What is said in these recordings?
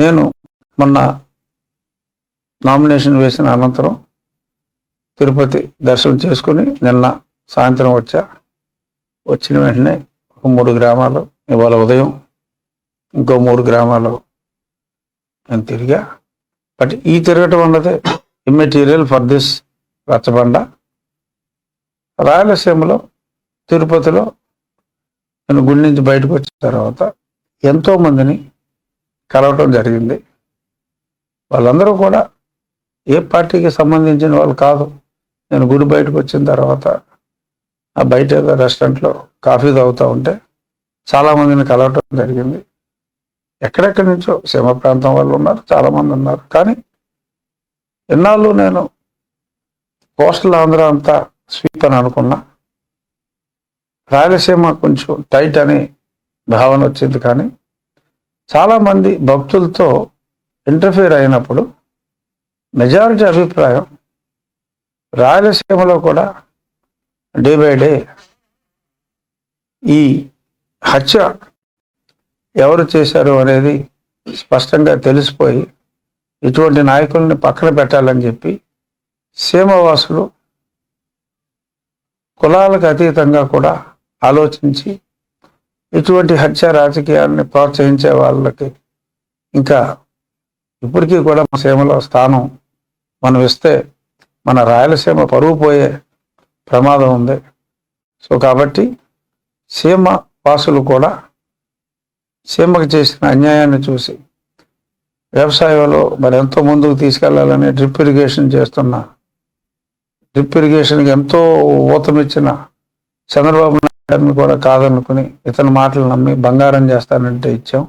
నేను మొన్న నామినేషన్ వేసిన అనంతరం తిరుపతి దర్శనం చేసుకుని నిన్న సాయంత్రం వచ్చా. వచ్చిన వెంటనే ఒక మూడు గ్రామాలు ఇవాళ ఉదయం ఇంకో మూడు గ్రామాలు నేను తిరిగా. బట్ ఈ తిరగటం అన్నది ఇమ్మెటీరియల్ ఫర్ దిస్ రచ్చబండ. రాయలసీమలో తిరుపతిలో నేను గుడి నుంచి బయటకు వచ్చిన తర్వాత ఎంతోమందిని కలవటం జరిగింది. వాళ్ళందరూ కూడా ఏ పార్టీకి సంబంధించిన వాళ్ళు కాదు. నేను గుడి బయటకు వచ్చిన తర్వాత ఆ బయట ఏదో రెస్టారెంట్లో కాఫీ తాగుతూ ఉంటే చాలామందిని కలవటం జరిగింది. ఎక్కడెక్కడి నుంచో సీమ ప్రాంతం వాళ్ళు ఉన్నారు చాలామంది ఉన్నారు. కానీ ఎన్నాళ్ళు నేను కోస్టల్ ఆంధ్ర అంతా స్వీప్ అని అనుకున్నా. రాయలసీమ కొంచెం టైట్ అని భావన వచ్చింది కానీ చాలామంది భక్తులతో ఇంటర్ఫియర్ అయినప్పుడు మెజారిటీ అభిప్రాయం రాయలసీమలో కూడా డే బై డే ఈ హత్య ఎవరు చేశారు అనేది స్పష్టంగా తెలిసిపోయి ఇటువంటి నాయకుల్ని పక్కన పెట్టాలని చెప్పి సీమవాసులు కులాలకు అతీతంగా కూడా ఆలోచించి ఇటువంటి హత్య రాజకీయాన్ని ప్రోత్సహించే వాళ్ళకి ఇంకా ఇప్పటికీ కూడా మన సీమలో స్థానం మనం ఇస్తే మన రాయలసీమ పరువు పోయే ప్రమాదం ఉంది. సో కాబట్టి సీమ వాసులు కూడా సీమకు చేసిన అన్యాయాన్ని చూసి వ్యవసాయంలో మరి ఎంతో ముందుకు తీసుకెళ్ళాలని డ్రిప్ ఇరిగేషన్ చేస్తున్న డ్రిప్ ఇరిగేషన్కి ఎంతో ఊతమిచ్చిన చంద్రబాబు ఇతను కూడా కాదనుకుని ఇతని మాటలు నమ్మి బంగారం చేస్తానంటే ఇచ్చాం.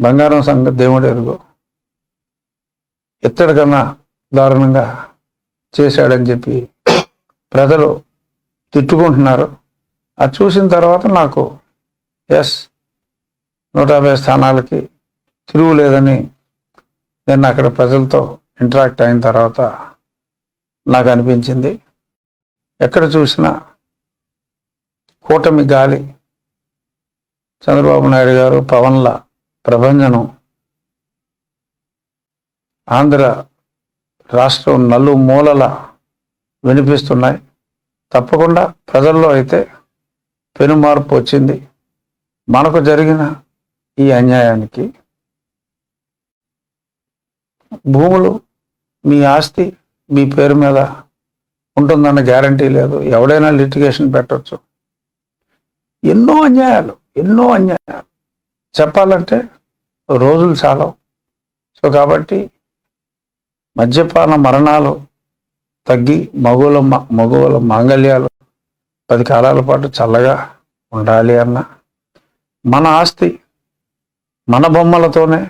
బంగారం సంగతి దేవుడు ఎరుగు. ఇత్తడి కన్నా దారుణంగా చేశాడని చెప్పి ప్రజలు తిట్టుకుంటున్నారు. అది చూసిన తర్వాత నాకు ఎస్ నూట యాభై స్థానాలకి తిరుగు లేదని నేను అక్కడ ప్రజలతో ఇంటరాక్ట్ అయిన తర్వాత నాకు అనిపించింది. ఎక్కడ చూసినా కూటమి గాలి. చంద్రబాబు నాయుడు గారు పవన్ల ప్రభంజనం. ఆంధ్ర రాష్ట్రం నలు మూలల వినిపిస్తున్నాయి. తప్పకుండా ప్రజల్లో అయితే పెను మార్పు వచ్చింది. మనకు జరిగిన ఈ అన్యాయానికి భూములు మీ ఆస్తి మీ పేరు మీద ఉంటుందన్న గ్యారంటీ లేదు. ఎవడైనా లిటిగేషన్ పెట్టవచ్చు ఎన్నో అన్యాయాలు ఎన్నో అన్యాయాలు. చెప్పాలంటే రోజులు చాలా. సో కాబట్టి మద్యపాన మరణాలు తగ్గి మగువుల మ- మగువుల మాంగళ్యాలు పది కాలాల పాటు చల్లగా ఉండాలి అన్న మన ఆస్తి మన బొమ్మలతోనే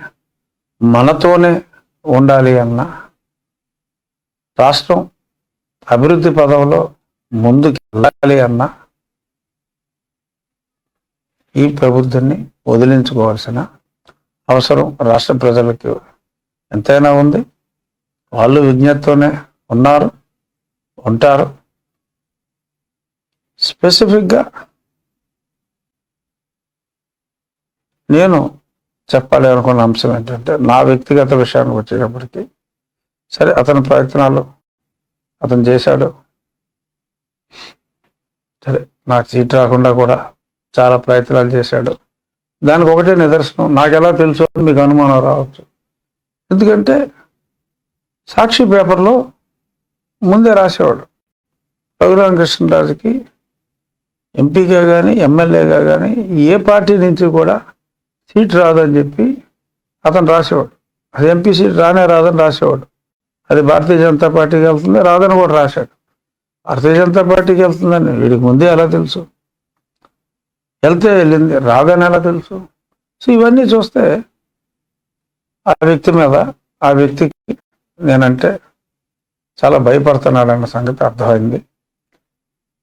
మనతోనే ఉండాలి అన్న రాష్ట్రం అభివృద్ధి పదంలో ముందుకు వెళ్ళాలి అన్నా ఈ ప్రభుత్వాన్ని వదిలించుకోవాల్సిన అవసరం రాష్ట్ర ప్రజలకు ఎంతైనా ఉంది. వాళ్ళు విజ్ఞతతోనే ఉన్నారు ఉంటారు. స్పెసిఫిక్గా నేను చెప్పాలి అనుకున్న అంశం ఏంటంటే నా వ్యక్తిగత విషయానికి వచ్చేటప్పటికి సరే అతని ప్రయత్నాలు అతను చేశాడు. సరే నాకు సీట్ రాకుండా కూడా చాలా ప్రయత్నాలు చేశాడు. దానికి ఒకటే నిదర్శనం నాకు ఎలా తెలుసు మీకు అనుమానం రావచ్చు. ఎందుకంటే సాక్షి పేపర్లో ముందే రాసేవాడు. రఘురామకృష్ణరాజుకి ఎంపీగా కానీ ఎమ్మెల్యేగా కానీ ఏ పార్టీ నుంచి కూడా సీట్ రాదని చెప్పి అతను రాసేవాడు. అది ఎంపీ సీట్ రానే రాదని రాసేవాడు. అది భారతీయ జనతా పార్టీకి వెళ్తుంది రాదని కూడా రాశాడు. భారతీయ జనతా పార్టీకి వెళ్తుందని వీడికి ముందే ఎలా తెలుసు? వెళ్తే వెళ్ళింది. రాదని ఎలా తెలుసు? సో ఇవన్నీ చూస్తే ఆ వ్యక్తి మీద ఆ వ్యక్తికి నేనంటే చాలా భయపడుతున్నాడన్న సంగతి అర్థమైంది.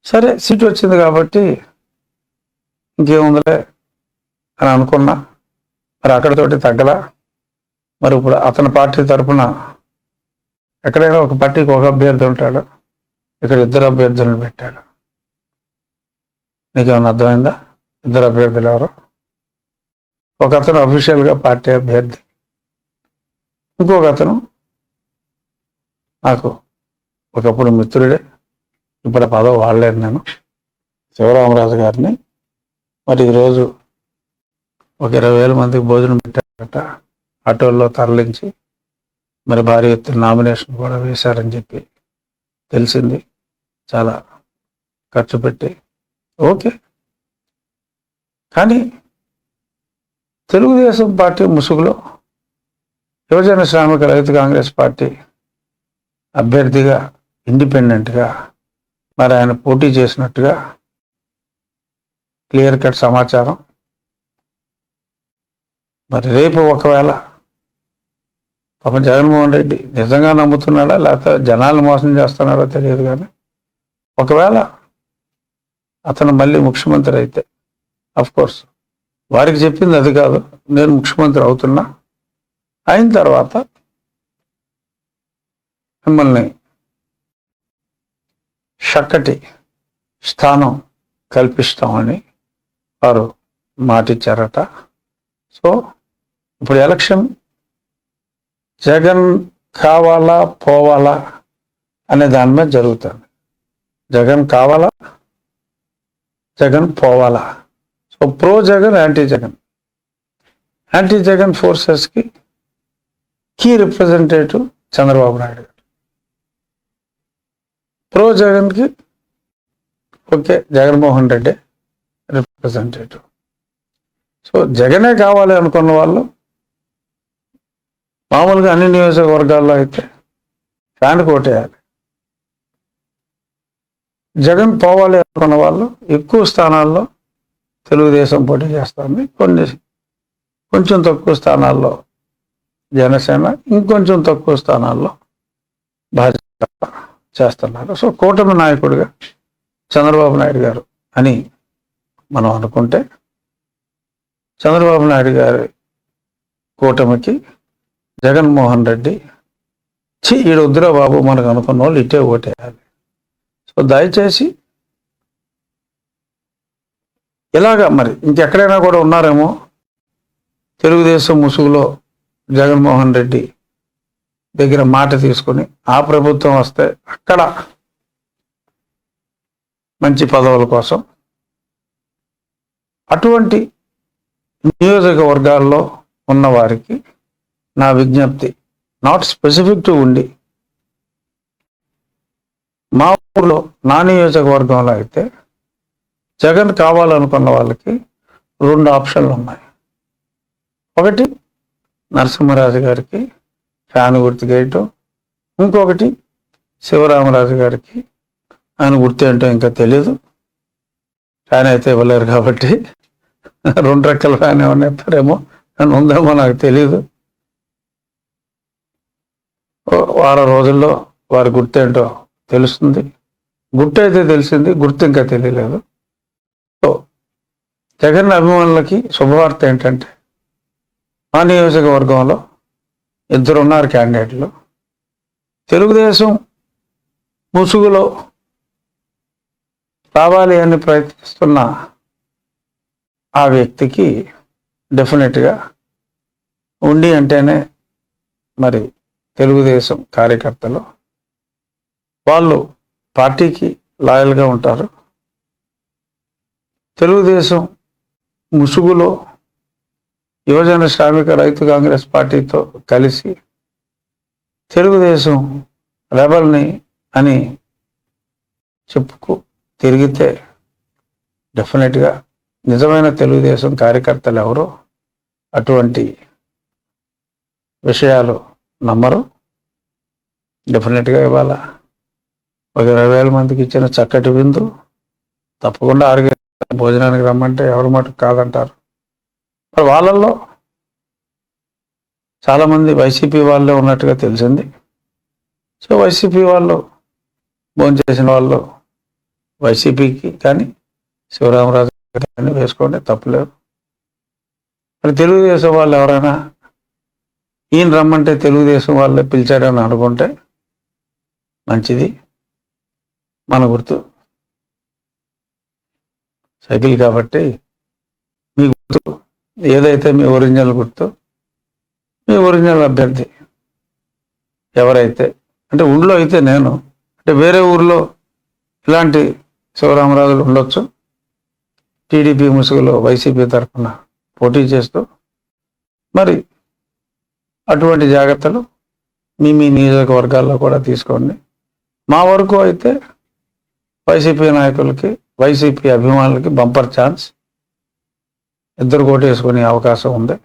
సరే సీట్ వచ్చింది కాబట్టి ఇంకేముందిలే అని అనుకున్నా. మరి అక్కడితోటి తగ్గలా. మరి ఇప్పుడు అతని పార్టీ తరపున ఎక్కడైనా ఒక పార్టీకి ఒక అభ్యర్థి ఉంటాడు. ఇక్కడ ఇద్దరు అభ్యర్థులను పెట్టాడు. నీకేమైనా అర్థమైందా? ఇద్దరు అభ్యర్థులు ఎవరు ఒక అతను అఫీషియల్గా పార్టీ అభ్యర్థి. ఇంకొక అతను నాకు ఒకప్పుడు మిత్రుడే. ఇప్పుడు పదవి వాడలేను నేను. శివరామరాజు గారిని. మరి ఈరోజు ఒక ఇరవై వేల మందికి భోజనం పెట్టారట. ఆటోల్లో తరలించి మరి భారీ ఎత్తున నామినేషన్ కూడా వేశారని చెప్పి తెలిసింది. చాలా ఖర్చు పెట్టి. ఓకే. కానీ తెలుగుదేశం పార్టీ ముసుగులో యువజన శ్రామిక రైతు కాంగ్రెస్ పార్టీ అభ్యర్థిగా ఇండిపెండెంట్గా మరి ఆయన పోటీ చేసినట్టుగా క్లియర్ కట్ సమాచారం. మరి రేపు ఒకవేళ పాప జగన్మోహన్ రెడ్డి నిజంగా నమ్ముతున్నాడా లేకపోతే జనాలు మోసం చేస్తున్నాడో తెలియదు కానీ ఒకవేళ అతను మళ్ళీ ముఖ్యమంత్రి అయితే కోర్స్ వారికి చెప్పింది అది కాదు. నేను ముఖ్యమంత్రి అవుతున్నా. అయిన తర్వాత మిమ్మల్ని చక్కటి స్థానం కల్పిస్తామని వారు మాటిచ్చారట. సో ఇప్పుడు ఎలక్షన్ జగన్ కావాలా పోవాలా అనే దాని మీద జరుగుతుంది. జగన్ కావాలా జగన్ పోవాలా? Pro Jagan anti Jagan. Anti Jagan ఫోర్సెస్కి key representative Chandrababu Naidu garu. Pro జగన్కి okay Jaganmohan Reddy representative. So జగనే కావాలి అనుకున్న వాళ్ళు మామూలుగా అన్ని నియోజకవర్గాల్లో అయితే ఫ్యాన్ కోటేయాలి. జగన్ పోవాలి అనుకున్న వాళ్ళు ఎక్కువ స్థానాల్లో తెలుగుదేశం పోటీ చేస్తుంది. కొన్ని కొంచెం తక్కువ స్థానాల్లో జనసేన ఇంకొంచెం తక్కువ స్థానాల్లో భాజపా చేస్తున్నారు. సో కూటమి నాయకుడిగా చంద్రబాబు నాయుడు గారు అని మనం అనుకుంటే చంద్రబాబు నాయుడు గారి కూటమికి జగన్మోహన్ రెడ్డి చి ఈడొద్దురా బాబు మనకు అనుకున్న వాళ్ళు ఇటే ఓటేయాలి. సో దయచేసి ఇలాగా మరి? ఇంకెక్కడైనా కూడా ఉన్నారేమో? తెలుగుదేశం ముసుగులో జగన్మోహన్ రెడ్డి దగ్గర మాట తీసుకొని ఆ ప్రభుత్వం వస్తే అక్కడ మంచి పదవుల కోసం అటువంటి నియోజకవర్గాల్లో ఉన్నవారికి నా విజ్ఞప్తి నాట్ స్పెసిఫిక్ టు ఉండి మా ఊర్లో నా నియోజకవర్గంలో అయితే జగన్ కావాలనుకున్న వాళ్ళకి రెండు ఆప్షన్లు ఉన్నాయి. ఒకటి నరసింహరాజు గారికి ఫ్యాన్ గుర్తు గేయటం ఇంకొకటి శివరామరాజు గారికి ఆయన గుర్తు ఏంటో ఇంకా తెలియదు ఫ్యాన్ అయితే ఇవ్వలేరు కాబట్టి రెండు రెక్కల ఫ్యాన్ ఏమైనా ఇస్తారేమో అని ఉందేమో నాకు తెలియదు వారం రోజుల్లో వారి గుర్తు ఏంటో తెలుస్తుంది. గుర్తు అయితే తెలిసింది గుర్తు ఇంకా తెలియలేదు. జగన్ అభిమానులకి శుభవార్త ఏంటంటే మా నియోజకవర్గంలో ఇద్దరు ఉన్నారు క్యాండిడేట్లు. తెలుగుదేశం ముసుగులో రావాలి అని ప్రయత్నిస్తున్న ఆ వ్యక్తికి డెఫినెట్గా ఉండి అంటేనే మరి తెలుగుదేశం కార్యకర్తలు వాళ్ళు పార్టీకి లాయల్గా ఉంటారు. తెలుగుదేశం ముసుగులో యువజన శ్రామిక రైతు కాంగ్రెస్ పార్టీతో కలిసి తెలుగుదేశం రెబల్ని అని చెప్పుకు తిరిగితే డెఫినెట్గా నిజమైన తెలుగుదేశం కార్యకర్తలు ఎవరో అటువంటి విషయాలు నమ్మరు. డెఫినెట్గా ఇవాళ ఒక ఇరవై వేల మందికి ఇచ్చిన చక్కటి విందు తప్పకుండా ఆరోగ్య భోజనానికి రమ్మంటే ఎవరి మటుకు కాదంటారు. మరి వాళ్ళల్లో చాలామంది వైసీపీ వాళ్ళే ఉన్నట్టుగా తెలిసింది. సో వైసీపీ వాళ్ళు భోంచేసిన వాళ్ళు వైసీపీకి కానీ శివరామరాజు కానీ వేసుకోండి తప్పులేదు. మరి తెలుగుదేశం వాళ్ళు ఎవరైనా ఈయన రమ్మంటే తెలుగుదేశం వాళ్ళే పిలిచాడని అనుకుంటే మంచిది మన గుర్తు. సైకిల్ కాబట్టి మీ గుర్తు ఏదైతే మీ ఒరిజినల్ గుర్తు మీ ఒరిజినల్ అభ్యర్థి ఎవరైతే అంటే ఊళ్ళో అయితే నేను అంటే వేరే ఊర్లో ఇలాంటి శివరామరాజులు ఉండొచ్చు. టీడీపీ ముసుగులో వైసీపీ తరఫున పోటీ చేస్తూ మరి అటువంటి జాగ్రత్తలు మీ మీ నియోజకవర్గాల్లో కూడా తీసుకోండి. మా వరకు అయితే వైసీపీ నాయకులకి వైసీపీ అభిమానులకి బంపర్ ఛాన్స్. ఇద్దరు కోటేసుకునే అవకాశం ఉంది.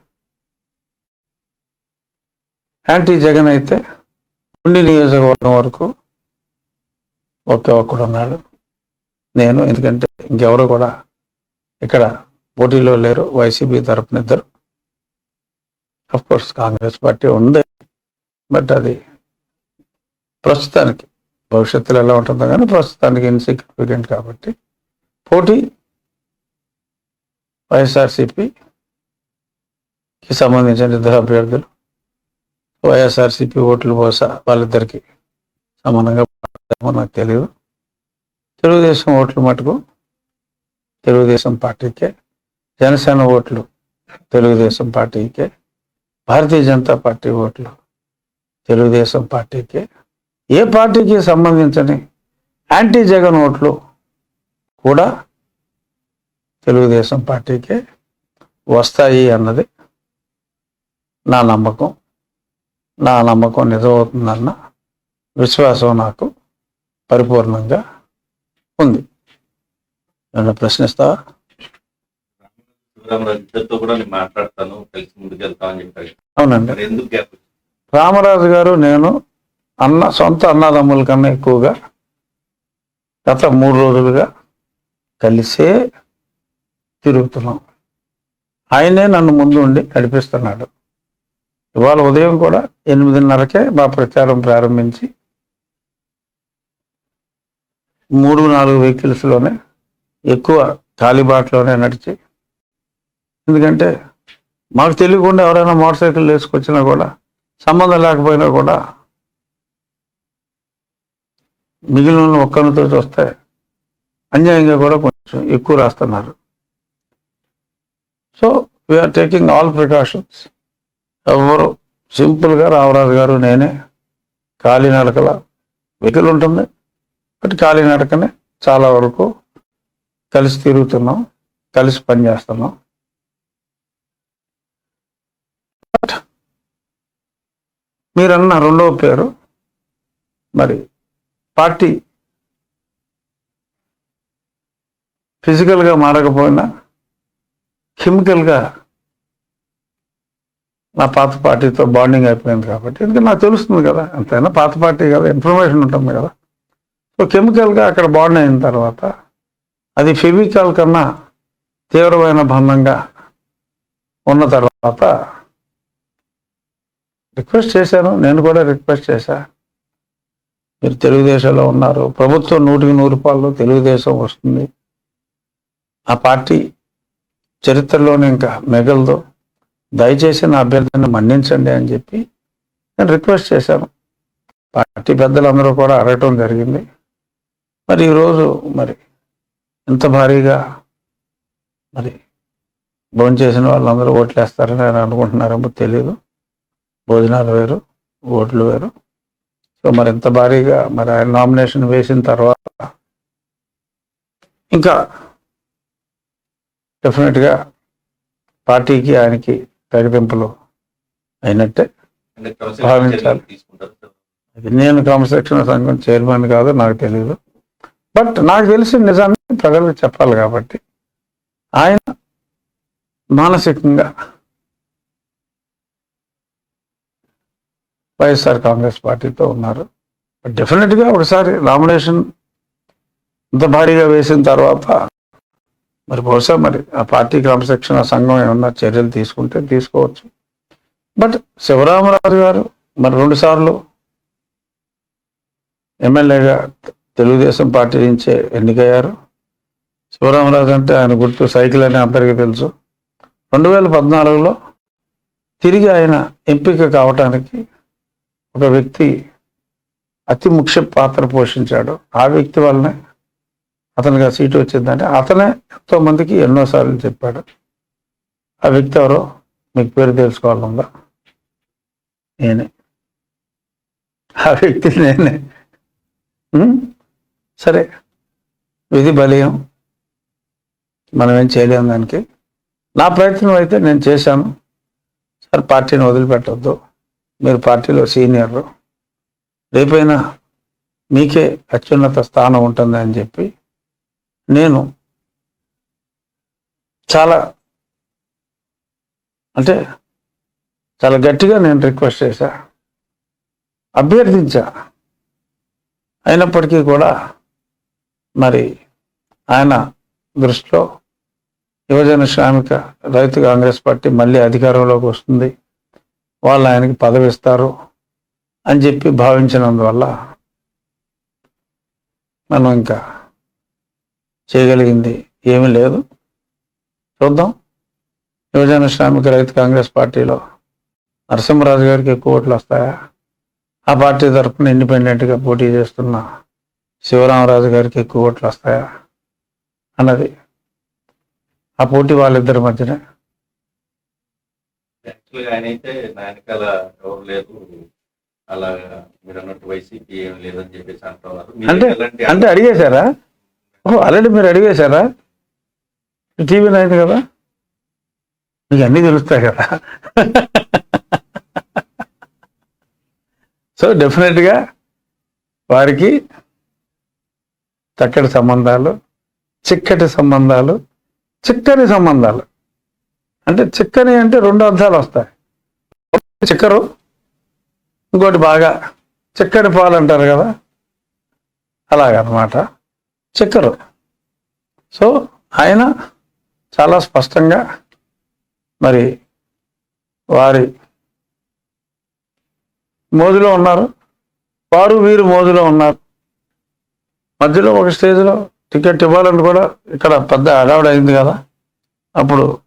యాంటీ జగన్ అయితే ఉండి నియోజకవర్గం వరకు ఒకే ఒక్కడు ఉన్నాడు. నేను ఎందుకంటే ఇంకెవరు కూడా ఇక్కడ పోటీలో లేరు. వైసీపీ తరపున ఇద్దరు. కోర్స్ కాంగ్రెస్ పార్టీ ఉంది. బట్ అది ప్రస్తుతానికి భవిష్యత్తులో ఎలా ఉంటుందో కానీ ప్రస్తుతానికి ఇన్సిగ్నిఫికెంట్ కాబట్టి పోటీ వైఎస్ఆర్సిపికి సంబంధించిన ఇద్దరు అభ్యర్థులు. వైఎస్ఆర్సిపి ఓట్లు బహుశా వాళ్ళిద్దరికి సమానంగా నాకు తెలియదు తెలుగుదేశం ఓట్లు మటుకు తెలుగుదేశం పార్టీకే జనసేన ఓట్లు తెలుగుదేశం పార్టీకే భారతీయ జనతా పార్టీ ఓట్లు తెలుగుదేశం పార్టీకే. ఏ పార్టీకి సంబంధించని యాంటీ జగన్ ఓట్లు కూడా తెలుగుదేశం పార్టీకే వస్తాయి అన్నది నా నమ్మకం. నా నమ్మకం నిజమవుతుందన్న విశ్వాసం నాకు పరిపూర్ణంగా ఉంది. ఏమన్నా ప్రశ్నిస్తావా? అవునండి. రామరాజు గారు నేను అన్న సొంత అన్నదమ్ముల కన్నా ఎక్కువగా గత మూడు రోజులుగా కలిసే తిరుగుతున్నాం. ఆయనే నన్ను ముందు ఉండి నడిపిస్తున్నాడు. ఇవాళ ఉదయం కూడా ఎనిమిదిన్నరకే మా ప్రచారం ప్రారంభించి మూడు నాలుగు వెహికల్స్లోనే ఎక్కువ కాలిబాట్లోనే నడిచి ఎందుకంటే మాకు తెలియకుండా ఎవరైనా మోటార్ సైకిల్ వేసుకొచ్చినా కూడా సంబంధం లేకపోయినా కూడా మిగిలిన ఒక్కరితో చూస్తే అన్యాయంగా కూడా కొంచెం ఎక్కువ రాస్తున్నారు. So we are taking all precautions ఎవరు సింపుల్గా రామరాజు గారు నేనే కాలినడకల వెహికల్ ఉంటుంది. బట్ కాలినడకనే చాలా వరకు కలిసి తిరుగుతున్నాం కలిసి పనిచేస్తున్నాం మీరన్న రెండవ పేరు మరి పార్టీ ఫిజికల్గా మారకపోయినా కెమికల్గా నా పాత పార్టీతో బాండింగ్ అయిపోయింది కాబట్టి ఎందుకంటే నాకు తెలుస్తుంది కదా ఎంతైనా పాత పార్టీ కదా ఇన్ఫర్మేషన్ ఉంటుంది కదా. సో కెమికల్గా అక్కడ బాండ్ అయిన తర్వాత అది ఫెవికాల్ కన్నా తీవ్రమైన బంధంగా ఉన్న తర్వాత రిక్వెస్ట్ చేశాను నేను కూడా రిక్వెస్ట్ చేశా. మీరు తెలుగుదేశంలో ఉన్నారు ప్రభుత్వం నూటికి నూరు రూపాయలు తెలుగుదేశం వస్తుంది. ఆ పార్టీ చరిత్రలోనే ఇంకా మిగలదు. దయచేసి నా అభ్యర్థిని మన్నించండి అని చెప్పి నేను రిక్వెస్ట్ చేశాను. పార్టీ పెద్దలందరూ కూడా అడగటం జరిగింది. మరి ఈరోజు మరి ఇంత భారీగా మరి భోంచేసిన వాళ్ళందరూ ఓట్లు వేస్తారని నేను అనుకుంటున్నారేమో తెలియదు భోజనాలు వేరు ఓట్లు వేరు. సో మరి ఇంత భారీగా మరి ఆయన నామినేషన్ వేసిన తర్వాత ఇంకా డెఫినెట్గా పార్టీకి ఆయనకి తెగదింపులు అయినట్టే భావించాలి. నేను క్రమశిక్షణ సంఘం చైర్మన్ కాదు నాకు తెలియదు బట్ నాకు తెలిసిన నిజాన్ని ప్రజలకు చెప్పాలి కాబట్టి ఆయన మానసికంగా వైఎస్ఆర్ కాంగ్రెస్ పార్టీతో ఉన్నారు. డెఫినెట్గా ఒకసారి నామినేషన్ ఇంత భారీగా వేసిన తర్వాత మరి బహుశా మరి ఆ పార్టీ క్రమశిక్షణ సంఘం ఏమన్నా చర్యలు తీసుకుంటే తీసుకోవచ్చు. బట్ శివరామరాజు గారు మరి రెండు సార్లు ఎమ్మెల్యేగా తెలుగుదేశం పార్టీ నుంచే ఎన్నికయ్యారు. శివరామరాజు అంటే ఆయన గుర్తు సైకిల్ అని అందరికీ తెలుసు. రెండు వేల పద్నాలుగులో తిరిగి ఆయన ఎంపిక కావటానికి ఒక వ్యక్తి అతి ముఖ్య పాత్ర పోషించాడు. ఆ వ్యక్తి వల్లనే అతనికి ఆ సీటు వచ్చిందంటే అతనే ఎంతో మందికి ఎన్నోసార్లు చెప్పాడు. ఆ వ్యక్తి ఎవరో మీకు పేరు తెలుసుకోవాలందా నేనే. ఆ వ్యక్తి నేనే. సరే. విధి బలీయం. మనం ఏం చేయలేము దానికి. నా ప్రయత్నం అయితే నేను చేశాను. సార్ పార్టీని వదిలిపెట్టొద్దు. మీరు పార్టీలో సీనియర్ రేపైనా మీకే అత్యున్నత స్థానం ఉంటుంది అని చెప్పి నేను చాలా అంటే చాలా గట్టిగా నేను రిక్వెస్ట్ చేశా. అభ్యర్థించా. అయినప్పటికీ కూడా మరి ఆయన దృష్టిలో యువజన శ్రామిక రైతు కాంగ్రెస్ పార్టీ మళ్ళీ అధికారంలోకి వస్తుంది. వాళ్ళు ఆయనకి పదవి ఇస్తారు అని చెప్పి భావించినందువల్ల మనం ఇంకా చేయగలిగింది. ఏమీ లేదు. చూద్దాం. యువజన శ్రామిక రైతు కాంగ్రెస్ పార్టీలో నరసింహరాజు గారికి ఎక్కువ ఓట్లు వస్తాయా? ఆ పార్టీ తరఫున ఇండిపెండెంట్గా పోటీ చేస్తున్న శివరామరాజు గారికి ఎక్కువ ఓట్లు వస్తాయా? అన్నది. ఆ పోటీ వాళ్ళిద్దరి మధ్యనే. అయితే నా వెనకాల ఎవరు లేదు అలా మీరు అన్నట్టు వైసీపీ ఏం లేదని చెప్పేసి అంటున్నారు. అంటే అంటే అడిగేశారా? ఓ ఆల్రెడీ మీరు అడిగేశారా టీవీ నైన్ కదా? మీకు అన్నీ తెలుస్తాయి కదా? సో డెఫినెట్గా వారికి చక్కటి సంబంధాలు చిక్కటి సంబంధాలు చిక్కని సంబంధాలు. అంటే చిక్కని అంటే రెండు అర్థాలు వస్తాయి. చిక్కరు ఇంకోటి బాగా చిక్కని పాలు అంటారు కదా? అలాగనమాట. చిక్కరు. సో ఆయన చాలా స్పష్టంగా మరి వారి మోజులో ఉన్నారు. వారు వీరు మోజులో ఉన్నారు. మధ్యలో ఒక స్టేజ్లో టికెట్ ఇవ్వాలని కూడా ఇక్కడ పెద్ద అడావిడ అయింది కదా. అప్పుడు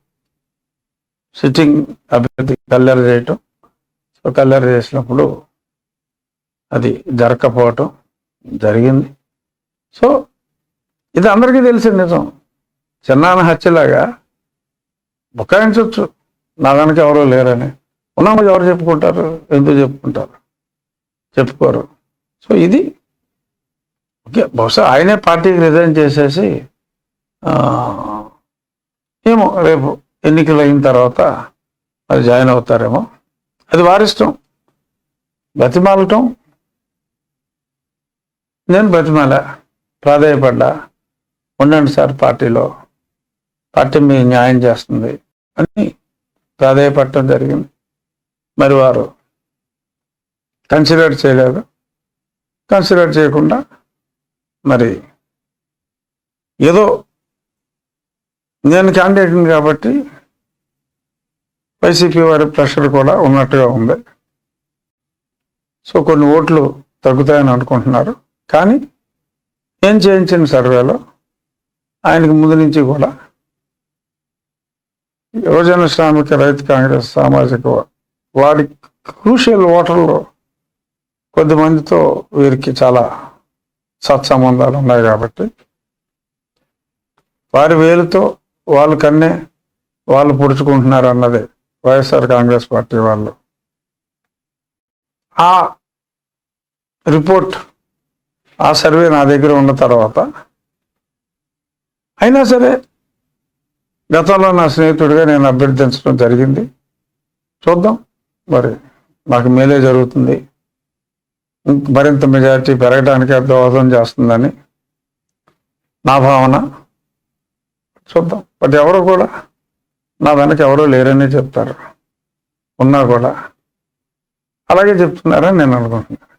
సిట్టింగ్ అభ్యర్థి కల్లెర చేయటం సో కల్లెర చేసినప్పుడు అది జరగకపోవటం జరిగింది. సో ఇది అందరికీ తెలిసిన నిజం. చిన్నాన్న హత్యలాగా బుకాయించవచ్చు నా వెనక ఎవరో లేరని. ఉన్నాము ఎవరు చెప్పుకుంటారు? ఎందుకు చెప్పుకుంటారు? చెప్పుకోరు. సో ఇది ఓకే బహుశా ఆయనే పార్టీకి రిజైన్ చేసేసి ఏమో రేపు ఎన్నికలు అయిన తర్వాత మరి జాయిన్ అవుతారేమో. అది వారిష్టం. బతిమాలటం. నేను బతిమాల? ప్రాధాయపడ్డా? ఉండండి సార్ పార్టీలో. పార్టీ మీ న్యాయం చేస్తుంది అని ప్రాధాయపడటం జరిగింది. మరి వారు కన్సిడర్ చేయలేదు. కన్సిడర్ చేయకుండా మరి ఏదో నేను క్యాండిడేట్ని కాబట్టి వైసీపీ వారి ప్రెషర్ కూడా ఉన్నట్టుగా ఉంది. సో కొన్ని ఓట్లు తగ్గుతాయని అనుకుంటున్నారు. కానీ ఏం చేయించిన సర్వేలో ఆయనకు ముందు నుంచి కూడా యువజన శ్రామిక రైతు కాంగ్రెస్ సామాజిక వారి క్రూషియల్ ఓటర్లు కొద్దిమందితో వీరికి చాలా సత్సంబంధాలు ఉన్నాయి కాబట్టి వారి వేలుతో వాళ్ళు కన్నే వాళ్ళు పొడుచుకుంటున్నారు అన్నది వైఎస్ఆర్ కాంగ్రెస్ పార్టీ వాళ్ళు. ఆ రిపోర్ట్ ఆ సర్వే నా దగ్గర ఉన్న తర్వాత అయినా సరే గతంలో నా స్నేహితుడిగా నేను అభ్యర్థించడం జరిగింది. చూద్దాం. మరి నాకు మేలే జరుగుతుంది. మరింత మెజారిటీ పెరగడానికి దోహదం చేస్తుందని నా భావన. చూద్దాం. బట్ ఎవరు కూడా నా వెనక ఎవరూ లేరని చెప్తారు. ఉన్నా కూడా. అలాగే చెప్తున్నారని నేను అనుకుంటున్నాను.